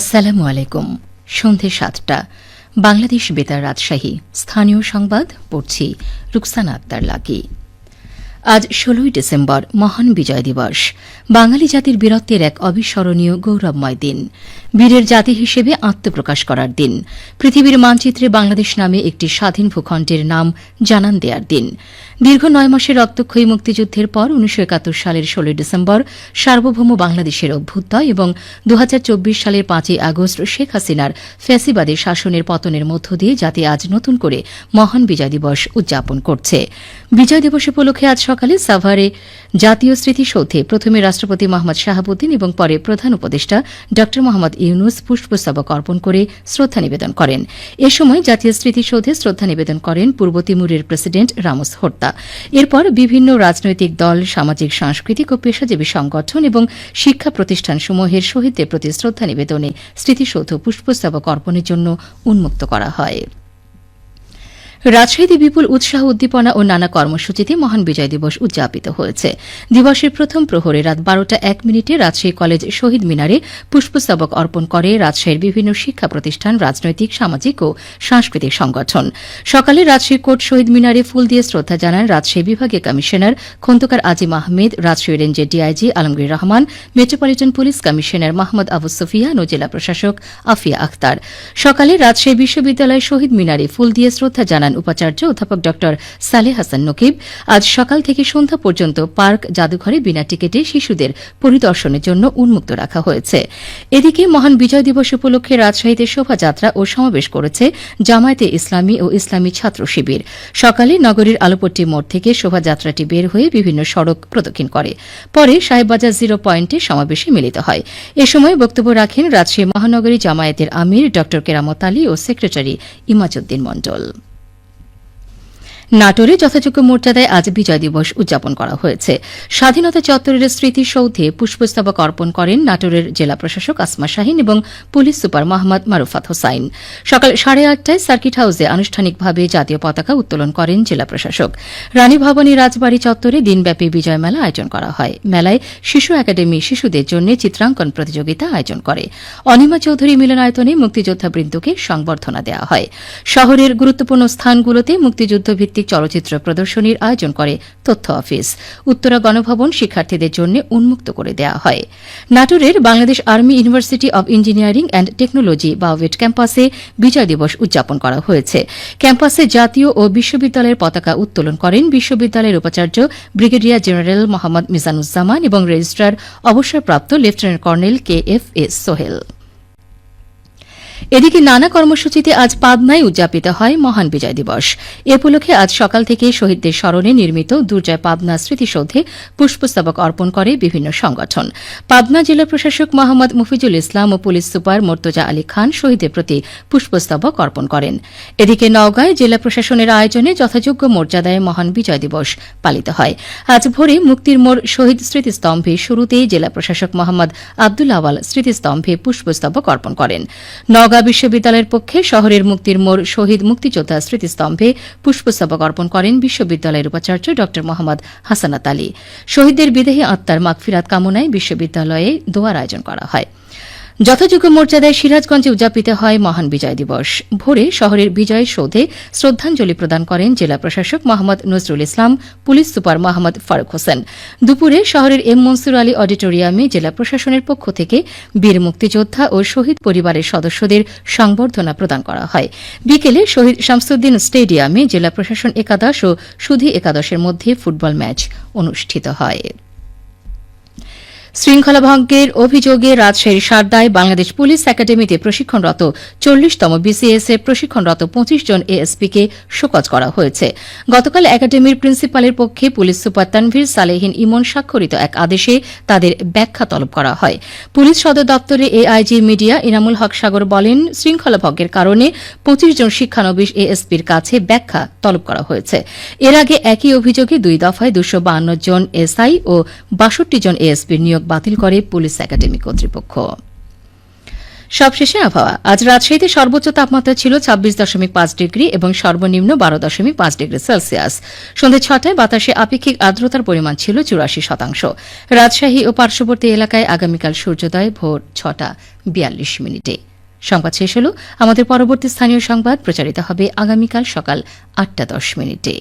আসসালামু আলাইকুম। সন্ধে সাতটা বাংলাদেশ বেতার রাজশাহী। স্থানীয় সংবাদ পড়ছি রুকসানা আক্তার লাকি আজ ষোলোই ডিসেম্বর মহান বিজয় দিবস। বাঙালি জাতির বীরত্বের এক অবিস্মরণীয় গৌরবময় দিন। বীরের জাতি হিসেবে আত্মপ্রকাশ করার দিন। পৃথিবীর মানচিত্রে বাংলাদেশ নামে একটি স্বাধীন ভূখণ্ডের নাম জানান দেওয়ার দিন। দীর্ঘ নয় মাসের রক্তক্ষয়ী মুক্তিযুদ্ধের পর উনিশশো একাত্তর সালের ষোলোই ডিসেম্বর সার্বভৌম বাংলাদেশের অভ্যুদয় এবং দু হাজার চব্বিশ সালের পাঁচই আগস্ট শেখ হাসিনার ফ্যাসিবাদী শাসনের পতনের মধ্য দিয়ে জাতি আজ নতুন করে মহান বিজয় দিবস উদযাপন করছে। বিজয় দিবস উপলক্ষে আজ সকালে সাভারে জাতীয় স্মৃতিসৌধে প্রথমে রাষ্ট্রপতি মোহাম্মদ শাহাবুদ্দিন এবং পরে প্রধান উপদেষ্টা ড মোহাম্মদ ইউনুস পুষ্পস্তবক অর্পণ করে শ্রদ্ধা নিবেদন করেন। এ সময় জাতীয় স্মৃতিসৌধে শ্রদ্ধা নিবেদন করেন পূর্ব তিমুরের প্রেসিডেন্ট রামোস হর্তা। এরপর বিভিন্ন রাজনৈতিক দল, সামাজিক, সাংস্কৃতিক ও পেশাজীবী সংগঠন এবং শিক্ষা প্রতিষ্ঠানসমূহের শহীদদের প্রতি শ্রদ্ধা নিবেদনে স্মৃতিসৌধ পুষ্পস্তবক অর্পণের জন্য উন্মুক্ত করা হয়। রাজশাহীতে বিপুল উৎসাহ, উদ্দীপনা ও নানা কর্মসূচিতে মহান বিজয় দিবস উদযাপিত হয়েছে। দিবসের প্রথম প্রহরে রাত বারোটা এক মিনিটে রাজশাহী কলেজ শহীদ মিনারে পুষ্পস্তবক অর্পণ করে রাজশাহীর বিভিন্ন শিক্ষা প্রতিষ্ঠান, রাজনৈতিক, সামাজিক ও সাংস্কৃতিক সংগঠন। সকালে রাজশাহী কোর্ট শহীদ মিনারে ফুল দিয়ে শ্রদ্ধা জানান রাজশাহী বিভাগীয় কমিশনার খন্দকার আজিম আহমেদ, রাজশাহী রেঞ্জের DIG Alamgir Rahman, metropolitan police commissioner Mahmud Abu Sufian ও জেলা প্রশাসক আফিয়া আখতার। সকালে রাজশাহী বিশ্ববিদ্যালয় শহীদ মিনারে ফুল দিয়ে শ্রদ্ধা জানান উপাচার্য অধ্যাপক ড সালেহ হাসান নকিব। আজ সকাল থেকে সন্ধ্যা পর্যন্ত পার্ক জাদুঘরে বিনা টিকিটে শিশুদের পরিদর্শনের জন্য উন্মুক্ত রাখা হয়েছে। এদিকে মহান বিজয় দিবস উপলক্ষে রাজশাহীতে শোভাযাত্রা ও সমাবেশ করেছে জামায়াতে ইসলামী ও ইসলামী ছাত্র শিবির। সকালে নগরীর আলোপট্টি মোড় থেকে শোভাযাত্রাটি বের হয়ে বিভিন্ন সড়ক প্রদক্ষিণ করে। পরে সাহেববাজার জিরো পয়েন্টে সমাবেশে মিলিত হয়। এ সময় বক্তব্য রাখেন রাজশাহী মহানগরী জামায়াতের আমির ড কেরামত আলী ও সেক্রেটারি ইমাজউদ্দিন মণ্ডল। নাটোরে যথাযোগ্য মর্যাদায় আজ বিজয় দিবস উদযাপন করা হয়েছে। স্বাধীনতা চত্বরের স্মৃতিসৌধে পুষ্পস্তবক অর্পণ করেন নাটোরের জেলা প্রশাসক আসমা শাহিন এবং পুলিশ সুপার মোহাম্মদ মারুফাত হোসাইন। সকাল সাড়ে আটটায় সার্কিট হাউসে আনুষ্ঠানিকভাবে জাতীয় পতাকা উত্তোলন করেন জেলা প্রশাসক। রানী ভবনী রাজবাড়ী চত্বরে দিনব্যাপী বিজয় মেলা আয়োজন করা হয়। মেলায় শিশু একাডেমি শিশুদের জন্য চিত্রাঙ্কন প্রতিযোগিতা আয়োজন করে। অনিমা চৌধুরী মিলনায়তনে মুক্তিযোদ্ধা বৃন্দকে সংবর্ধনা দেওয়া হয়। শহরের গুরুত্বপূর্ণ স্থানগুলোতে মুক্তিযুদ্ধ ভিত্তিক চলচ্চিত্র প্রদর্শনীর আয়োজন করে তথ্য অফিস। উত্তরা গণভবন শিক্ষার্থীদের জন্য উন্মুক্ত করে দেওয়া হয়। নাটোরের Bangladesh army university of engineering and technology BAUET ক্যাম্পাসে বিজয় দিবস উদযাপন করা হয়েছে। ক্যাম্পাসে জাতীয় ও বিশ্ববিদ্যালয়ের পতাকা উত্তোলন করেন বিশ্ববিদ্যালয়ের উপাচার্য ব্রিগেডিয়ার জেনারেল মোহাম্মদ মিজানুজ্জামান এবং রেজিস্ট্রার অবসরপ্রাপ্ত lieutenant colonel K F S Sohel. এদিকে নানা কর্মসূচিতে আজ পাবনায় উদযাপিত হয় মহান বিজয় দিবস। এ উপলক্ষে আজ সকাল থেকে শহীদদের স্মরণে নির্মিত দুর্জয় পাবনা স্মৃতিসৌধে পুষ্পস্তবক অর্পণ করে বিভিন্ন সংগঠন। পাবনা জেলা প্রশাসক মোহাম্মদ মুফিজুল ইসলাম ও পুলিশ সুপার মোর্তজা আলী খান শহীদের প্রতি পুষ্পস্তবক অর্পণ করেন। এদিকে নওগাঁয় জেলা প্রশাসনের আয়োজনে যথাযোগ্য মর্যাদায় মহান বিজয় দিবস পালিত হয়। আজ ভোরে মুক্তির মোড় শহীদ স্মৃতিস্তম্ভে শুরুতেই জেলা প্রশাসক মোহাম্মদ আব্দুল আওয়াল স্মৃতিস্তম্ভে পুষ্পস্তবক অর্পণ করেন। নওগাঁ বিশ্ববিদ্যালয়ের পক্ষে শহরের মুক্তির মোড় শহীদ মুক্তিযোদ্ধা স্মৃতিস্তম্ভে পুষ্পস্তবক অর্পণ করেন বিশ্ববিদ্যালয়ের উপাচার্য ড. মোহাম্মদ হাসানাত আলী। শহীদদের বিদেহী আত্মার মাগফিরাত কামনায় বিশ্ববিদ্যালয়ে দোয়ার আয়োজন করা হয়। যথাযোগ্য মর্যাদায় সিরাজগঞ্জে উদযাপিত হয় মহান বিজয় দিবস। ভোরে শহরের বিজয় সৌধে শ্রদ্ধাঞ্জলি প্রদান করেন জেলা প্রশাসক মোহাম্মদ নজরুল ইসলাম, পুলিশ সুপার মোহাম্মদ ফারুক হোসেন। দুপুরে শহরের এম মনসুর আলী অডিটোরিয়ামে জেলা প্রশাসনের পক্ষ থেকে বীর মুক্তিযোদ্ধা ও শহীদ পরিবারের সদস্যদের সংবর্ধনা প্রদান করা হয়। বিকেলে শহীদ শামসুদ্দিন স্টেডিয়ামে জেলা প্রশাসন একাদশ ও সুধী একাদশের মধ্যে ফুটবল ম্যাচ অনুষ্ঠিত হয়। শৃঙ্খলা ভঙ্গের অভিযোগে রাজশাহীর সারদায় বাংলাদেশ পুলিশ একাডেমিতে প্রশিক্ষণরত চল্লিশতম বিসিএস এর প্রশিক্ষণরত পঁচিশ জন এএসপিকে শোকজ করা হয়েছে। গতকাল একাডেমির প্রিন্সিপালের পক্ষে পুলিশ সুপার তানভীর সালেহিন ইমন স্বাক্ষরিত এক আদেশে তাদের ব্যাখ্যা তলব করা হয়। পুলিশ সদর দপ্তরে এআইজি মিডিয়া ইনামুল হক সাগর বলেন শৃঙ্খলা ভঙ্গের কারণে পঁচিশ জন শিক্ষানবিশ এএসপির কাছে ব্যাখ্যা তলব করা হয়েছে। এর আগে একই অভিযোগে দুই দফায় দুশো জন এসআই ও বাষট্টি জন এএসপির নিয়োগ বাতিল করে পুলিশ একাডেমি কর্তৃপক্ষ। সবশেষে আবহাওয়া। আজ রাজশাহীতে সর্বোচ্চ তাপমাত্রা ছিল ছাব্বিশ দশমিক পাঁচ ডিগ্রি এবং সর্বনিম্ন বারো দশমিক পাঁচ ডিগ্রি সেলসিয়াস। সন্ধ্যে ছটায় বাতাসে আপেক্ষিক আর্দ্রতার পরিমাণ ছিল চুরাশি শতাংশ। রাজশাহী ও পার্শ্ববর্তী এলাকায় আগামীকাল সূর্যোদয় ভোর ছটা বিয়াল্লিশ মিনিটে। সংবাদ শেষ হল। আমাদের পরবর্তী স্থানীয় সংবাদ প্রচারিত হবে আগামীকাল সকাল আটটা দশ মিনিটে।